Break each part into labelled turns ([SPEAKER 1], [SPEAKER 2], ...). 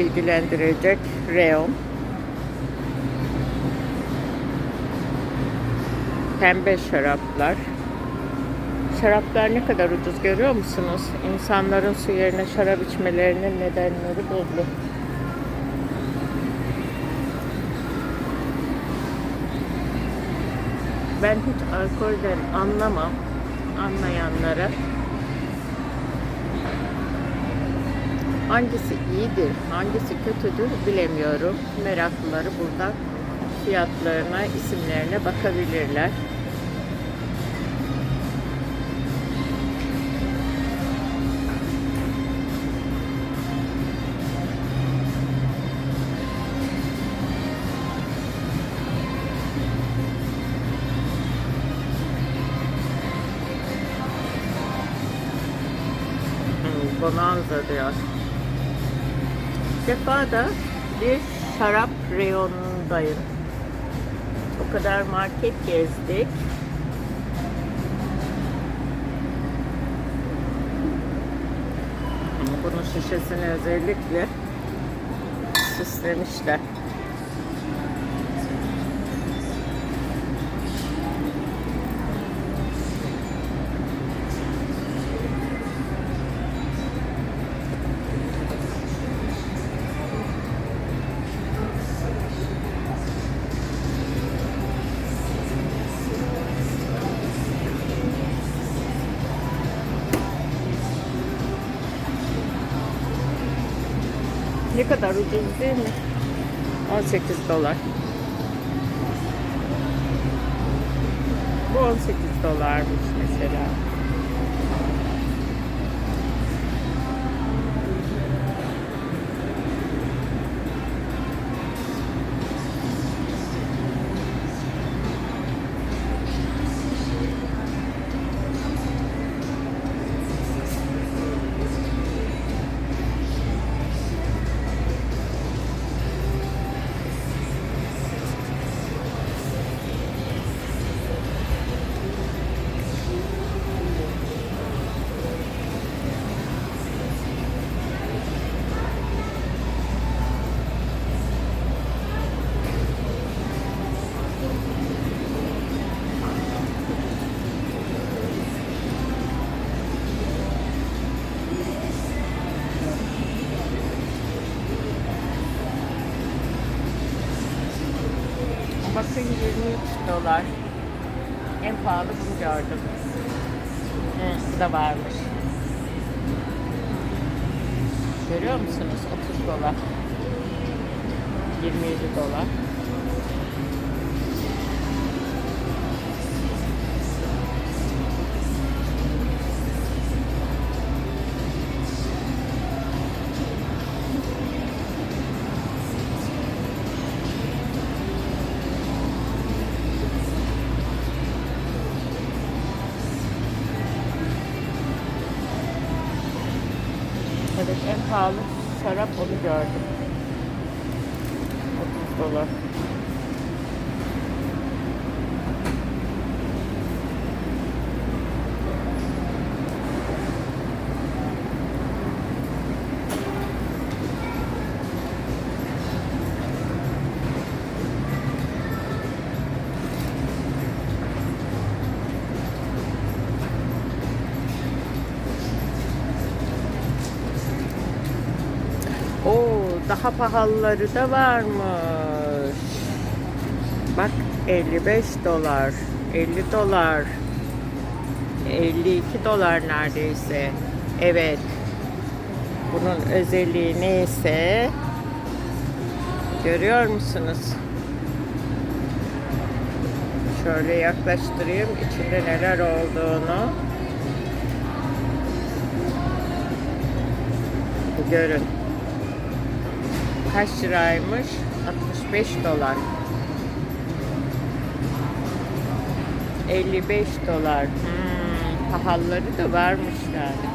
[SPEAKER 1] ilgilendirecek reyon. Pembe şaraplar. Şaraplar ne kadar ucuz görüyor musunuz? İnsanların su yerine şarap içmelerinin nedenleri belli. Ben hiç alkolden anlamam. Anlayanlara hangisi iyidir, hangisi kötüdür bilemiyorum. Meraklıları buradan fiyatlarına, isimlerine bakabilirler. Bonanza diyor. Bir defa da bir şarap reyonundayım. O kadar market gezdik. Ama bunun şişesini özellikle süslemişler. Ne kadar ucuz değil mi? 18 dolar. Bu 18 dolarmış mesela. Görüyor musunuz? 30 dolar. 27 dolar. Evet en pahalı şarap onu gördüm. 30 dolar. Daha pahalıları da varmış. Bak 55 dolar, 50 dolar, 52 dolar neredeyse. Evet. Bunun özelliği neyse görüyor musunuz? Şöyle yaklaştırayım içinde neler olduğunu. Görün. Kaç liraymış? 65 dolar. 55 dolar. Hmm, pahalıları da varmış yani.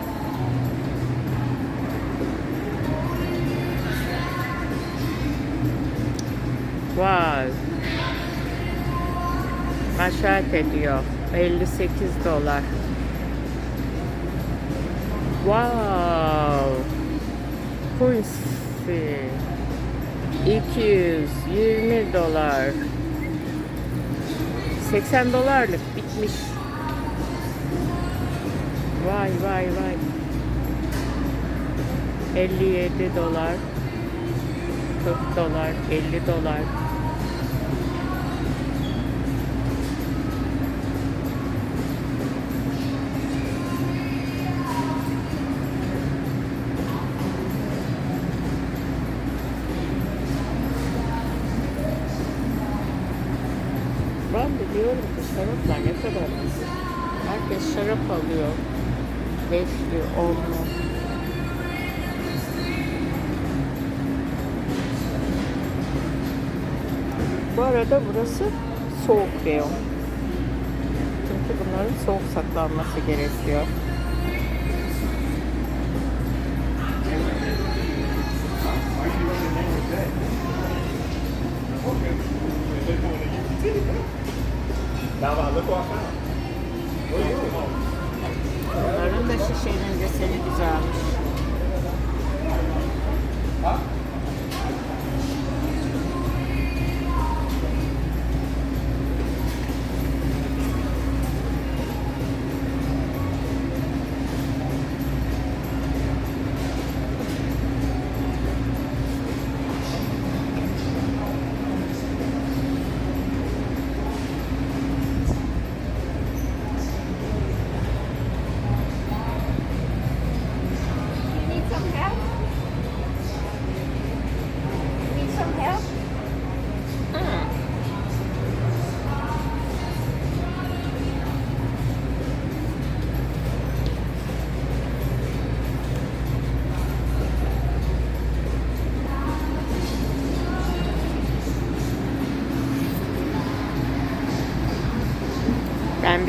[SPEAKER 1] Vay. Maşat ediyor. 58 dolar. Wow. Abi. 220 dolar. 80 dolarlık bitmiş. Vay vay vay. 57 dolar. 40 dolar, 50 dolar. Şarap alıyor. Beşli, onlu. Bu arada burası soğuk reyon. Çünkü bunların soğuk saklanması gerekiyor. Bunların da şişenin deseni güzelmiş.
[SPEAKER 2] Need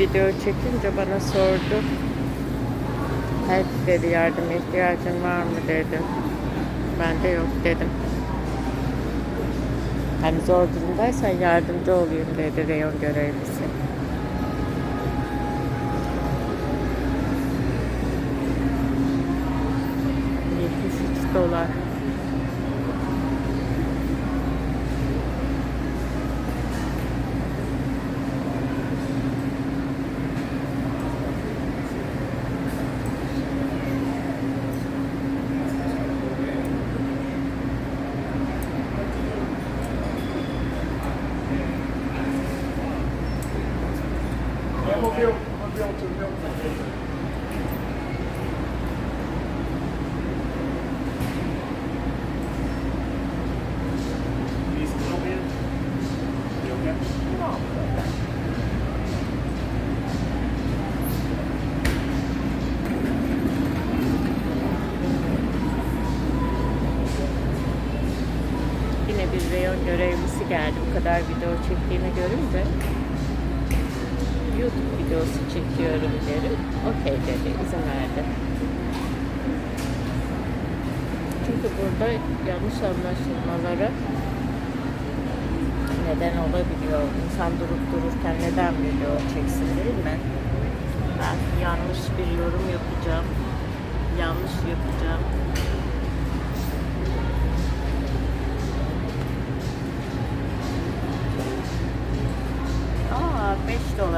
[SPEAKER 1] video çekince bana sordu. Help dedi yardım ihtiyacın var mı dedi. Ben de yok dedim. Hani zor durumdaysan yardımcı olayım dedi reyon görevlisi. Dolar. Yine bir reyon görevlisi geldi bu kadar video çektiğimi görünce. YouTube videosu çekiyorum dedim. Okey dedi, izin verdi. Çünkü burada yanlış anlaşılmalara neden olabiliyor. İnsan durup dururken neden video çeksin değil mi? Belki yanlış bir yorum yapacağım. Yanlış yapacağım.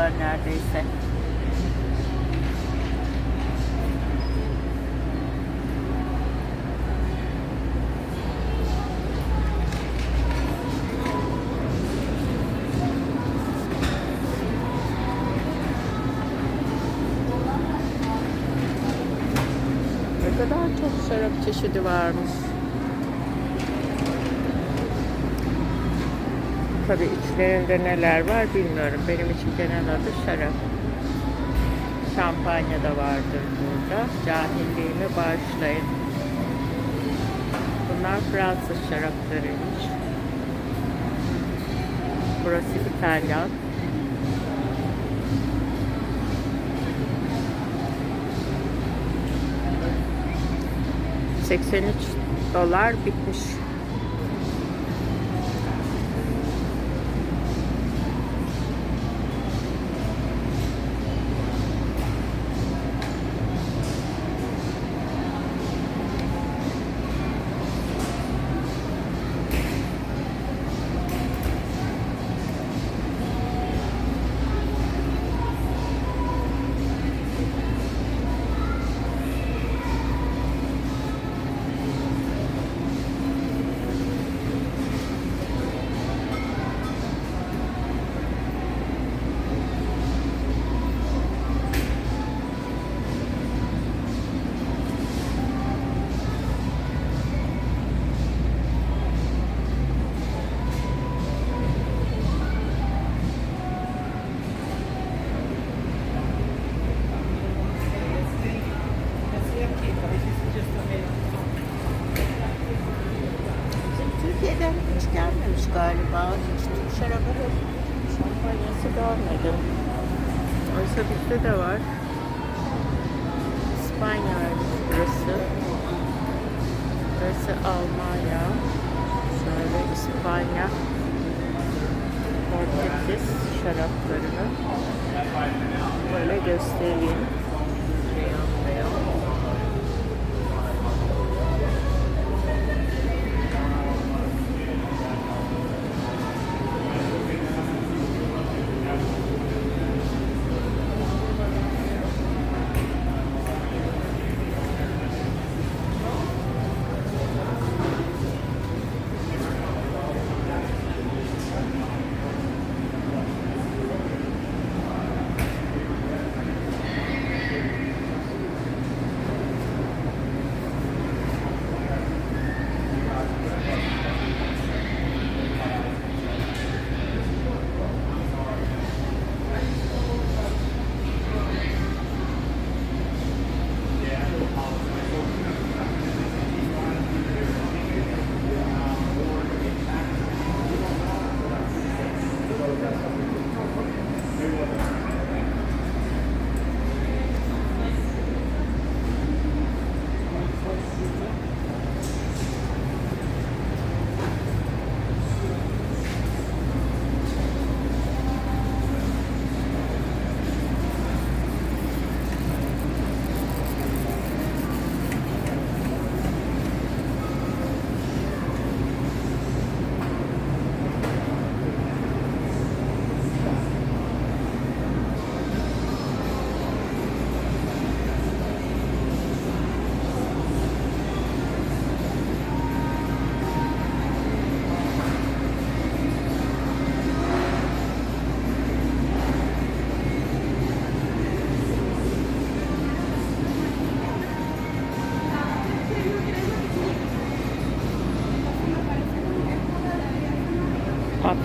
[SPEAKER 1] 5 dolar neredeyse. Ne kadar çok şarap çeşidi varmış. Tabii içlerinde neler var bilmiyorum. Benim için genel adı şarap. Şampanya da vardır burada. Cahilliğimi bağışlayın. Bunlar Fransız şaraplarıymış. Burası İtalyan. ...83 dolar bitmiş. Türkiye'den hiç gelmemiş galiba. Hiç Türk şarabı şampanyası görmedim. Oysa bizde de var. İspanya burası. Burası Almanya. Şöyle İspanya. Portekiz şaraplarını böyle göstereyim.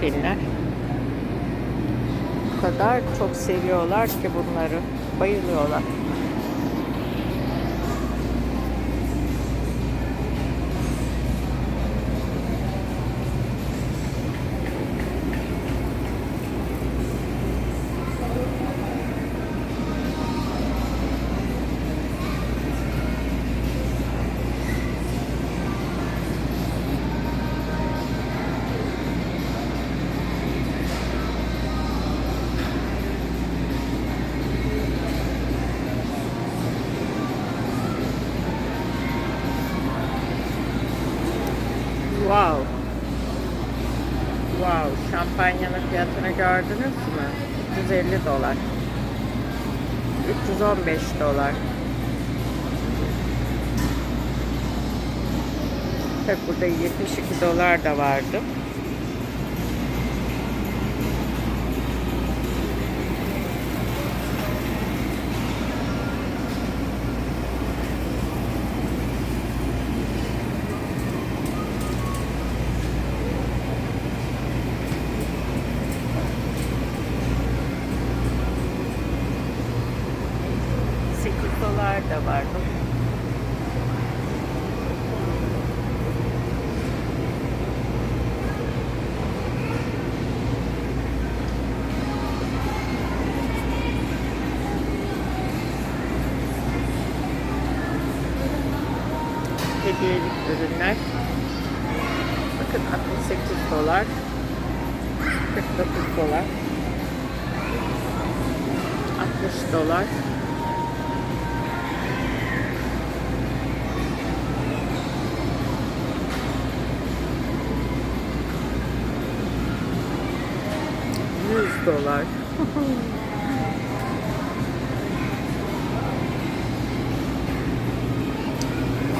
[SPEAKER 1] Muffinler. O kadar çok seviyorlar ki bunları. Bayılıyorlar. Fiyatını gördünüz mü? 350 dolar. 315 dolar. Tabi burada 72 dolar da vardı. Hediyelik ürünler. Bakın 68 dolar. 49 dolar. 60 dolar. Dolar.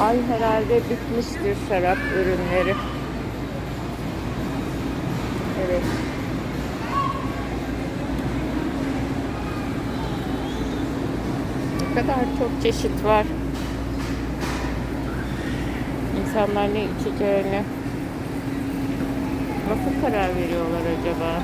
[SPEAKER 1] Ay herhalde bitmiştir şarap ürünleri. Evet. Ne kadar çok çeşit var. İnsanlar ne içeceğini nasıl karar veriyorlar acaba?